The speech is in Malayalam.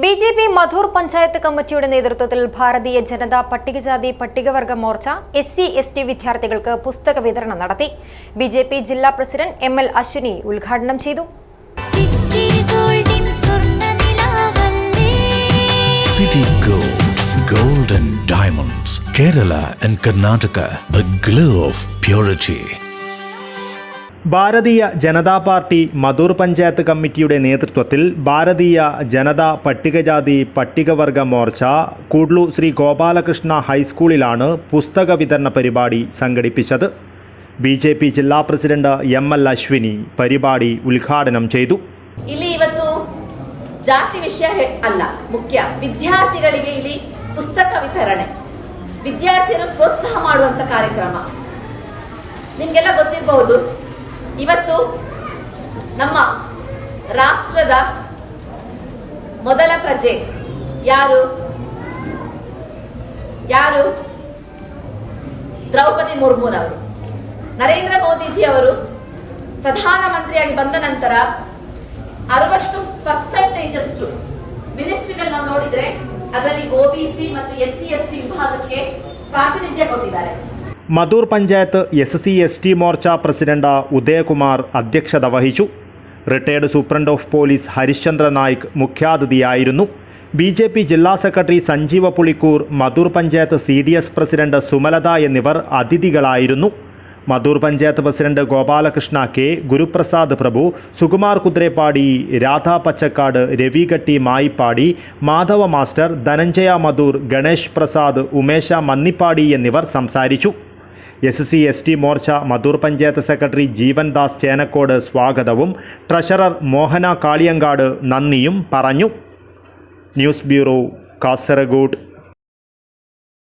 B J P Madhur panchayat കമ്മിറ്റിയുടെ നേതൃത്വത്തിൽ ഭാരതീയ ജനതാ പട്ടികജാതി പട്ടികവർഗ Morcha S C S T വിദ്യാർത്ഥികൾക്ക് പുസ്തക വിതരണം നടത്തി. ബി ജെ പി ജില്ലാ പ്രസിഡന്റ് എം എൽ അശ്വിനി ഉദ്ഘാടനം ചെയ്തു. City Gold, Gold and Diamonds, Kerala and Karnataka, the glow of purity. Bharatiya Janata party Madhur panchayat കമ്മിറ്റിയുടെ നേതൃത്വത്തിൽ ഭാരതീയ ജനതാ പട്ടികജാതി പട്ടികവർഗ മോർച്ച കൂഡ്ലു ശ്രീ ഗോപാലകൃഷ്ണ ഹൈസ്കൂളിലാണ് പുസ്തക വിതരണ പരിപാടി സംഘടിപ്പിച്ചത് ബി ಜೆ പി ജില്ലാ പ്രസിഡന്റ് എം എൽ അശ്വിനി പരിപാടി ഉദ്ഘാടനം ചെയ്തു ಇಲ್ಲಿ ಇವತ್ತು ಜಾತಿ ವಿಷಯ ಹೆ- ಅಲ್ಲ ಮುಖ್ಯ ವಿದ್ಯಾರ್ಥಿಗಳಿಗೆ ಇಲ್ಲಿ ಪುಸ್ತಕ ವಿತರಣೆ ವಿದ್ಯಾರ್ಥಿಯನ್ನು ಪ್ರೋತ್ಸಾಹ ಮಾಡುವಂತ ಕಾರ್ಯಕ್ರಮ ನಿಮ್ಗೆಲ್ಲ ಗೊತ್ತಿರಬಹುದು ಇವತ್ತು ನಮ್ಮ ರಾಷ್ಟ್ರದ ಮೊದಲ ಪ್ರಜೆ ಯಾರು? ಯಾರು? ದ್ರೌಪದಿ ಮುರ್ಮುರವರು ನರೇಂದ್ರ ಮೋದಿಜಿ ಅವರು ಪ್ರಧಾನಮಂತ್ರಿಯಾಗಿ ಬಂದ ನಂತರ ಅರವತ್ತು ಪರ್ಸೆಂಟೇಜ್ ಅಷ್ಟು ಮಿನಿಸ್ಟ್ರಿಗಳು ನಾವು ನೋಡಿದ್ರೆ ಅದರಲ್ಲಿ ಒಬಿಸಿ ಮತ್ತು ಎಸ್ ಸಿ ಎಸ್ ಟಿ ವಿಭಾಗಕ್ಕೆ ಪ್ರಾತಿನಿಧ್ಯ ಕೊಟ್ಟಿದ್ದಾರೆ. Madhur panchayat S C S T Morcha president Udayakumar അധ്യക്ഷത വഹിച്ചു. Retired superintendent of police Harishchandra Naik മുഖ്യാതിഥിയായിരുന്നു. B J P ജില്ലാ secretary Sanjeeva Pulikkur Madhur panchayat C D S president Sumalatha എന്നിവർ അതിഥികളായിരുന്നു. Madhur panchayat president Gopalakrishna K Guruprasad Prabhu Sukumar Kuthirepadi Radha Pachakkad Ravikatti Mayipadi Madhava master Dhananjaya Madhur Ganesh Prasad Umesha Mannipadi എന്നിവർ സംസാരിച്ചു. S C S T Morcha Madhur panchayat secretary Jeevan Das Chenakkode സ്വാഗതവും. ട്രഷറർ മോഹന കാളിയങ്കാട് നന്ദിയും പറഞ്ഞു. News bureau Kasaragod.